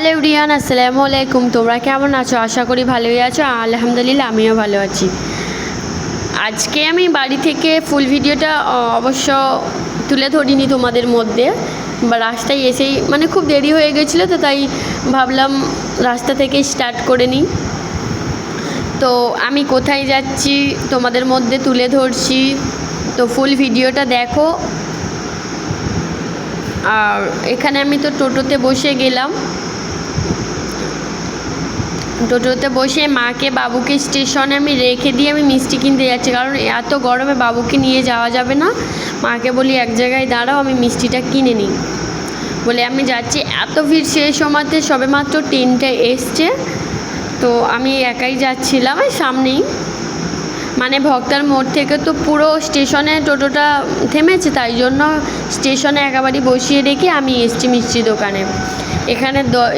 Hello Riyan আসসালামু আলাইকুম তোমরা কেমন আছো? আশা করি ভালোই আছো। আলহামদুলিল্লাহ, আমিও ভালো আছি। আজকে আমি বাড়ি থেকে ফুল ভিডিওটা অবশ্য তুলে ধরিনি তোমাদের মধ্যে বা রাস্তায় এসেই মানে খুব দেরি হয়ে গেছিল তো তাই ভাবলাম রাস্তা থেকে স্টার্ট করে নিই। তো আমি কোথায় যাচ্ছি, তোমাদের মধ্যে তুলে ধরছি। তো ফুল ভিডিওটা দেখো। আর এখানে আমি তো টোটোতে বসে গেলাম। টোটোতে বসে মাকে, বাবুকে স্টেশনে আমি রেখে দিয়ে আমি মিষ্টি কিনতে যাচ্ছি। কারণ এত গরমে বাবুকে নিয়ে যাওয়া যাবে না। মাকে বলি, এক জায়গায় দাঁড়াও, আমি মিষ্টিটা কিনে নিই। বলে, আমি যাচ্ছি। এত ভিড় সেই সময়তে সবে মাত্র ট্রেনটা এসছে। তো আমি একাই যাচ্ছিলাম সামনেই। মানে ভক্তার মোড় থেকে তো পুরো স্টেশনে টোটোটা থেমেছে, তাই জন্য স্টেশনে একেবারে বসিয়ে রেখে আমি এসছি মিষ্টি দোকানে। এখানে দ-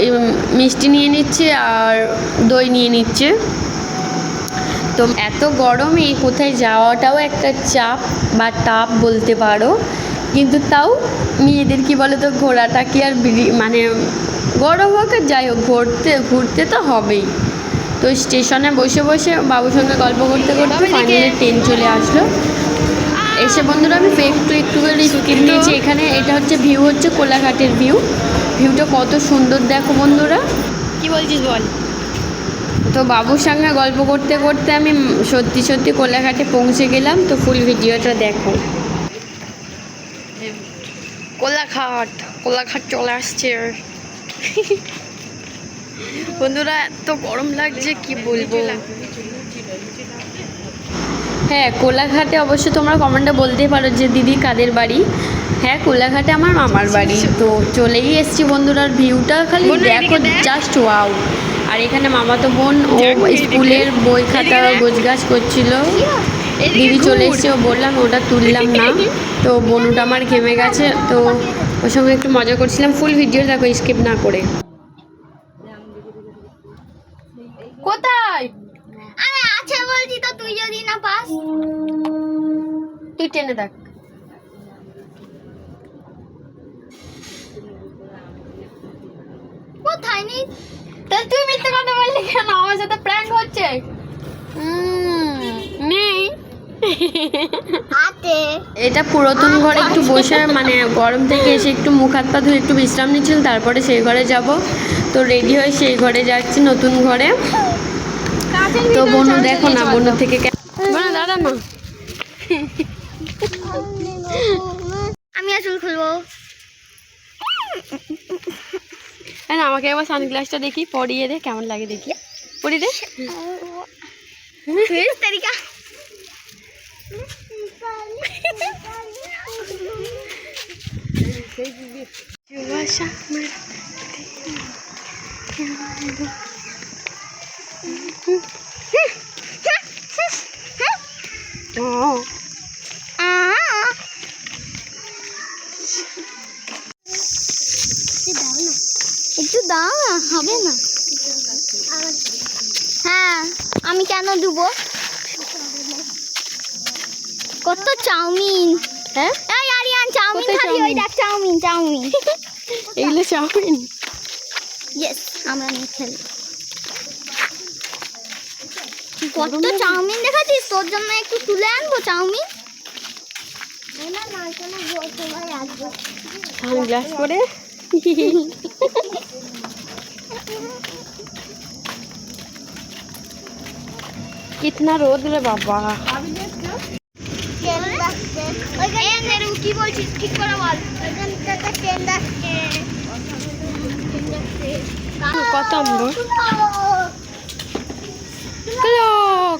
মিষ্টি নিয়ে নিচ্ছে আর দই নিয়ে নিচ্ছে। তো এত গরমে কোথায় যাওয়াটাও একটা চাপ বা টাপ বলতে পারো। কিন্তু তাও মেয়েদের কি বলে তো ঘোরাটা কি আর মানে গরম হোক আর যাই হোক ঘুরতে ঘুরতে তো হবেই। তো স্টেশনে বসে বসে বাবুর সঙ্গে গল্প করতে করতে ফাইনালি ট্রেন চলে আসলো। এসে বন্ধুরা আমি একটু একটু করে নিয়েছি এখানে। এটা হচ্ছে ভিউ হচ্ছে কোলাঘাটের ভিউ ভিউটা কত সুন্দর দেখো বন্ধুরা। কি বলছিস বল? তো বাবুর সঙ্গে গল্প করতে করতে আমি সত্যি সত্যি কোলাঘাটে পৌঁছে গেলাম তো ফুল ভিডিওটা দেখো। কোলাঘাট কোলাঘাট চলে আসছে। বন্ধুরা এত গরম লাগছে কি বলব? হ্যাঁ কোলাঘাটে অবশ্য তোমরা কমেন্টে বলতেই পারো যে দিদি কাদের বাড়ি? হ্যাঁ কোলাঘাটে আমার মামার বাড়ি। তো চলেই এসছি বন্ধুরার ভিউটা খালি দেখো জাস্ট ওয়াও আর এখানে মামা তো বোন ও স্কুলের বই খাতা। গোছগাছ করছিল। দিদি চলে। এসছে ও বললাম ওটা তুললাম না। তো বনুটা আমার ঘেমে গেছে তো ওর সঙ্গে একটু মজা করছিলাম। ফুল ভিডিও দেখো স্কিপ না করে। কোথায়? বলছি তো তুই যদি না পাস তুই টেনে দেখ। কোথায় নেই তাহলে তুই মিথ্যে কথা বললি কেন? আমার সাথে প্র্যাঙ্ক হচ্ছে। নেই। হাতে। এটা পুরাতন ঘরে একটু বসে মানে গরম থেকে এসে একটু মুখ হাত পা ধুয়ে একটু বিশ্রাম নিচ্ছিল তারপরে সেই ঘরে যাব। তো রেডি হয়ে সেই ঘরে যাচ্ছি নতুন ঘরে। তো বনু দেখো না বনু থেকে দাঁড়া না আমি আসল খুলবো হ্যাঁ না আমাকে একবার সানগ্লাসটা দেখি পরিয়ে দে কেমন লাগে দেখি পরিয়ে দে তরিকা ও একটু দাও না হবে না। হ্যাঁ আমি কেন দেবো? কত চাউমিন। হ্যাঁ? এই আরিয়ান চাউমিন খাবি? ওই? দেখ চাউমিন চাউমিন। এগুলো চাউমিন? ইয়েস আমরা নিয়ে খেলি। কত চাউমিন দেখাচ্ছিস? তোর জন্য একটু তুলে আনব চাউমিন? সানগ্লাস পরে? কিতনা রোদ রে বাবা। কি বলছিস? ঠিক করে বল। কত আম্বর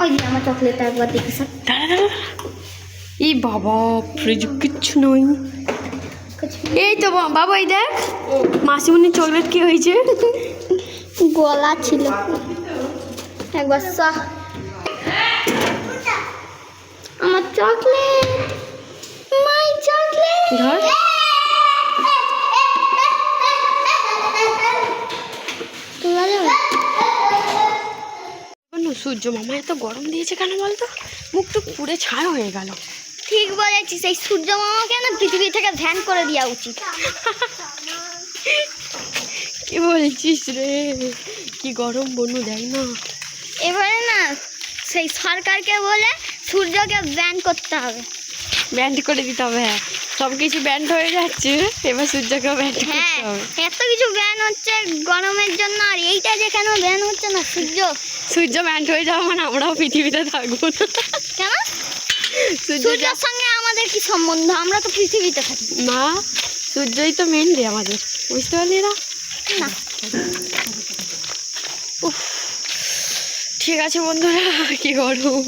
ওই যে আমার একবার দাঁড়া। এই বাবা ফ্রিজ কিচ্ছু নয় এই তো বাবা এই দেখ। মাসিমণির চকলেট কি হয়েছে? গলা ছিল। একবার সা। আমার চকলেট মাই চকলেট সূর্য মামা এত গরম দিয়েছে কেন বলতো? মুখ টুক পুড়ে ছাড় হয়ে গেল। ঠিক বলেছিস এই সূর্য মামাকে না পৃথিবী থেকে ধ্যান করে দেওয়া উচিত। কি বলছিস রে? কি গরম বনু দেখ না। এবারে না সেই সরকারকে বলে সূর্যকে ব্যান করতে হবে। ব্যান্ড করে দিতে হবে হ্যাঁ। সব কিছু ব্যান্ড হয়ে যাচ্ছে এবার সূর্যকেও ব্যান্ড হ্যাঁ এত কিছু ব্যান হচ্ছে গরমের জন্য আর এইটা যে কেন ব্যান হচ্ছে না সূর্য? সূর্য ব্যান্ড হয়ে যাওয়া মানে আমরাও পৃথিবীতে থাকব না। কেন? সূর্যের সঙ্গে আমাদের কি সম্বন্ধ? আমরা তো পৃথিবীতে থাকি। না সূর্যই তো মেন রে আমাদের বুঝতে পারলি না? না। ঠিক আছে বন্ধুরা কি গরম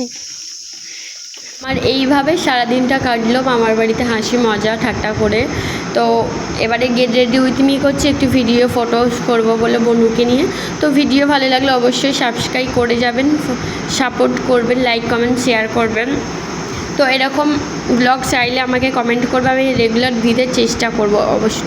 আমার এইভাবে সারাদিনটা কাটলো মামার বাড়িতে হাসি মজা ঠাট্টা করে। তো এবারে গেট রেডি উইথ মি করছে, একটু ভিডিও ফটো করব বলে বন্ধুকে নিয়ে। তো ভিডিও ভালো লাগলে অবশ্যই সাবস্ক্রাইব করে যাবেন সাপোর্ট করবেন লাইক কমেন্ট শেয়ার করবেন। তো এরকম ব্লগ চাইলে আমাকে কমেন্ট করবে, আমি রেগুলার দিতে চেষ্টা করব অবশ্যই।